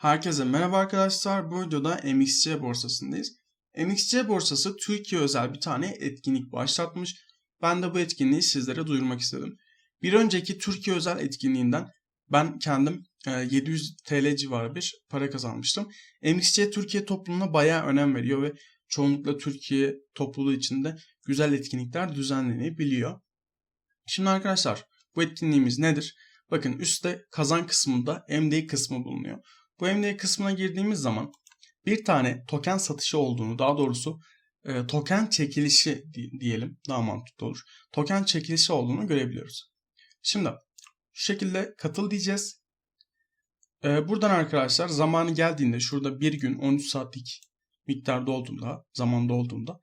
Herkese merhaba arkadaşlar. Bu videoda MXC borsasındayız. MXC borsası Türkiye özel bir tane etkinlik başlatmış. Ben de bu etkinliği sizlere duyurmak istedim. Bir önceki Türkiye özel etkinliğinden ben kendim e, 700 TL civarı bir para kazanmıştım. MXC Türkiye toplumuna bayağı önem veriyor ve çoğunlukla Türkiye topluluğu içinde güzel etkinlikler düzenlenebiliyor. Şimdi arkadaşlar bu etkinliğimiz nedir? Bakın üstte kazan kısmında MD kısmı bulunuyor. Bu MD kısmına girdiğimiz zaman bir tane token satışı olduğunu daha doğrusu e, token çekilişi di- diyelim daha mantıklı olur. Token çekilişi olduğunu görebiliyoruz. Şimdi şu şekilde katıl diyeceğiz. E, buradan arkadaşlar zamanı geldiğinde şurada bir gün 13 saatlik miktarda olduğunda zamanda olduğunda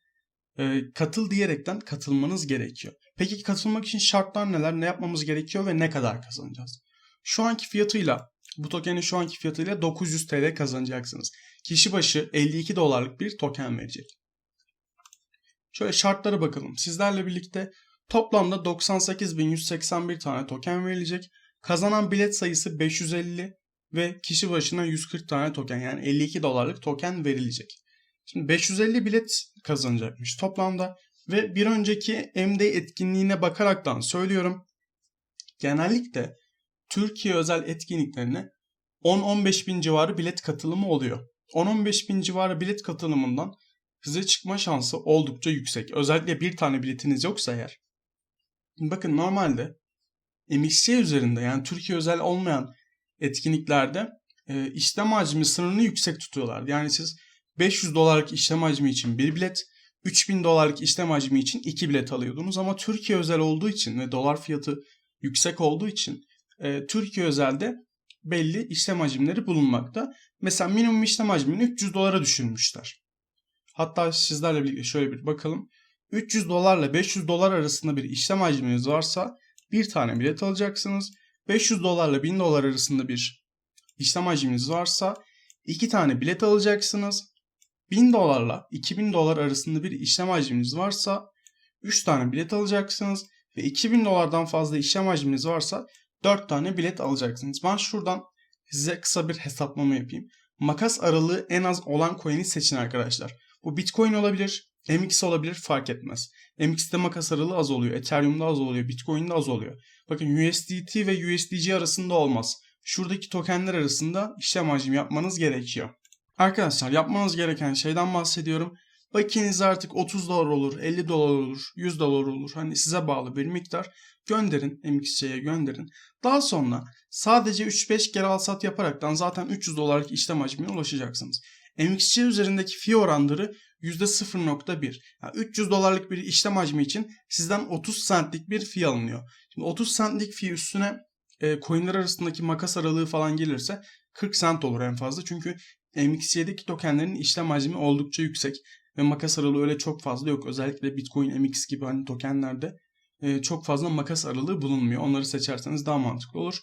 e, katıl diyerekten katılmanız gerekiyor. Peki katılmak için şartlar neler? Ne yapmamız gerekiyor ve ne kadar kazanacağız? Şu anki fiyatıyla bu tokenin şu anki fiyatıyla 900 TL kazanacaksınız. Kişi başı 52 dolarlık bir token verecek. Şöyle şartlara bakalım. Sizlerle birlikte toplamda 98.181 tane token verilecek. Kazanan bilet sayısı 550 ve kişi başına 140 tane token yani 52 dolarlık token verilecek. Şimdi 550 bilet kazanacakmış toplamda ve bir önceki MD etkinliğine bakaraktan söylüyorum. Genellikle Türkiye özel etkinliklerine 10-15 bin civarı bilet katılımı oluyor. 10-15 bin civarı bilet katılımından size çıkma şansı oldukça yüksek. Özellikle bir tane biletiniz yoksa eğer. Bakın normalde MXC üzerinde yani Türkiye özel olmayan etkinliklerde e, işlem hacmi sınırını yüksek tutuyorlar. Yani siz 500 dolarlık işlem hacmi için bir bilet, 3000 dolarlık işlem hacmi için iki bilet alıyordunuz. Ama Türkiye özel olduğu için ve dolar fiyatı yüksek olduğu için e, Türkiye özelde belli işlem hacimleri bulunmakta. Mesela minimum işlem hacmini 300 dolara düşürmüşler. Hatta sizlerle birlikte şöyle bir bakalım. 300 dolarla 500 dolar arasında bir işlem hacminiz varsa bir tane bilet alacaksınız. 500 dolarla 1000 dolar arasında bir işlem hacminiz varsa iki tane bilet alacaksınız. 1000 dolarla 2000 dolar arasında bir işlem hacminiz varsa 3 tane bilet alacaksınız ve 2000 dolardan fazla işlem hacminiz varsa 4 tane bilet alacaksınız. Ben şuradan size kısa bir hesaplama yapayım. Makas aralığı en az olan coin'i seçin arkadaşlar. Bu Bitcoin olabilir, MX olabilir fark etmez. MX'te makas aralığı az oluyor, Ethereum'da az oluyor, Bitcoin'de az oluyor. Bakın USDT ve USDC arasında olmaz. Şuradaki tokenler arasında işlem hacmi yapmanız gerekiyor. Arkadaşlar yapmanız gereken şeyden bahsediyorum. Bakiyeniz artık 30 dolar olur, 50 dolar olur, 100 dolar olur. Hani size bağlı bir miktar. Gönderin MXC'ye gönderin. Daha sonra sadece 3-5 kere al sat yaparaktan zaten 300 dolarlık işlem hacmine ulaşacaksınız. MXC üzerindeki fee oranları %0.1. Yani 300 dolarlık bir işlem hacmi için sizden 30 centlik bir fee alınıyor. Şimdi 30 centlik fee üstüne e, coinler arasındaki makas aralığı falan gelirse 40 cent olur en fazla. Çünkü MXC'deki tokenlerin işlem hacmi oldukça yüksek ve makas aralığı öyle çok fazla yok. Özellikle Bitcoin MX gibi hani tokenlerde e, çok fazla makas aralığı bulunmuyor. Onları seçerseniz daha mantıklı olur.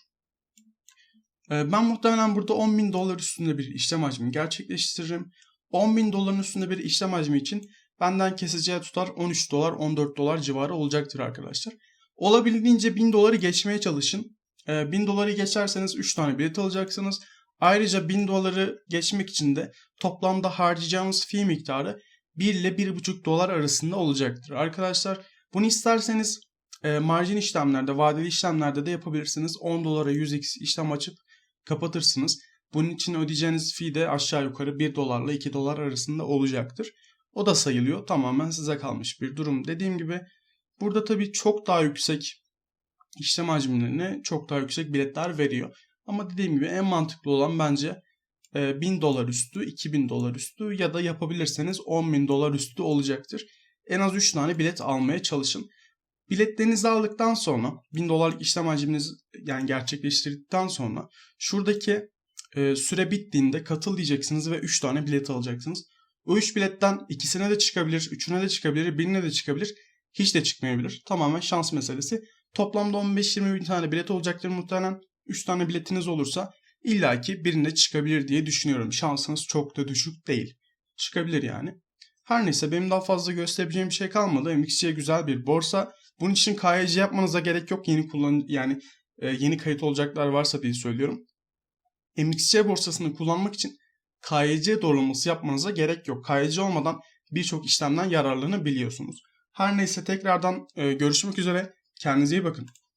E, ben muhtemelen burada 10 bin dolar üstünde bir işlem hacmi gerçekleştiririm. 10 bin doların üstünde bir işlem hacmi için benden keseceği tutar 13 dolar 14 dolar civarı olacaktır arkadaşlar. Olabildiğince 1000 doları geçmeye çalışın. E, 1000 doları geçerseniz 3 tane bilet alacaksınız. Ayrıca 1000 doları geçmek için de toplamda harcayacağınız fee miktarı 1 ile 1,5 dolar arasında olacaktır. Arkadaşlar bunu isterseniz e, marjin işlemlerde, vadeli işlemlerde de yapabilirsiniz. 10 dolara 100x işlem açıp kapatırsınız. Bunun için ödeyeceğiniz fee de aşağı yukarı 1 dolarla 2 dolar arasında olacaktır. O da sayılıyor. Tamamen size kalmış bir durum. Dediğim gibi burada tabii çok daha yüksek işlem hacimlerine çok daha yüksek biletler veriyor. Ama dediğim gibi en mantıklı olan bence 1000 dolar üstü, 2000 dolar üstü ya da yapabilirseniz 10.000 dolar üstü olacaktır. En az 3 tane bilet almaya çalışın. Biletlerinizi aldıktan sonra 1000 dolarlık işlem hacminiz yani gerçekleştirdikten sonra şuradaki e, süre bittiğinde katıl diyeceksiniz ve 3 tane bilet alacaksınız. O 3 biletten ikisine de çıkabilir, üçüne de çıkabilir, birine de çıkabilir, hiç de çıkmayabilir. Tamamen şans meselesi. Toplamda 15-20 bin tane bilet olacaktır muhtemelen. 3 tane biletiniz olursa illaki birine çıkabilir diye düşünüyorum. Şansınız çok da düşük değil. Çıkabilir yani. Her neyse benim daha fazla gösterebileceğim bir şey kalmadı. MXC güzel bir borsa. Bunun için KYC yapmanıza gerek yok. Yeni kullan yani e, yeni kayıt olacaklar varsa diye söylüyorum. MXC borsasını kullanmak için KYC doğrulaması yapmanıza gerek yok. KYC olmadan birçok işlemden yararlanabiliyorsunuz. Her neyse tekrardan e, görüşmek üzere. Kendinize iyi bakın.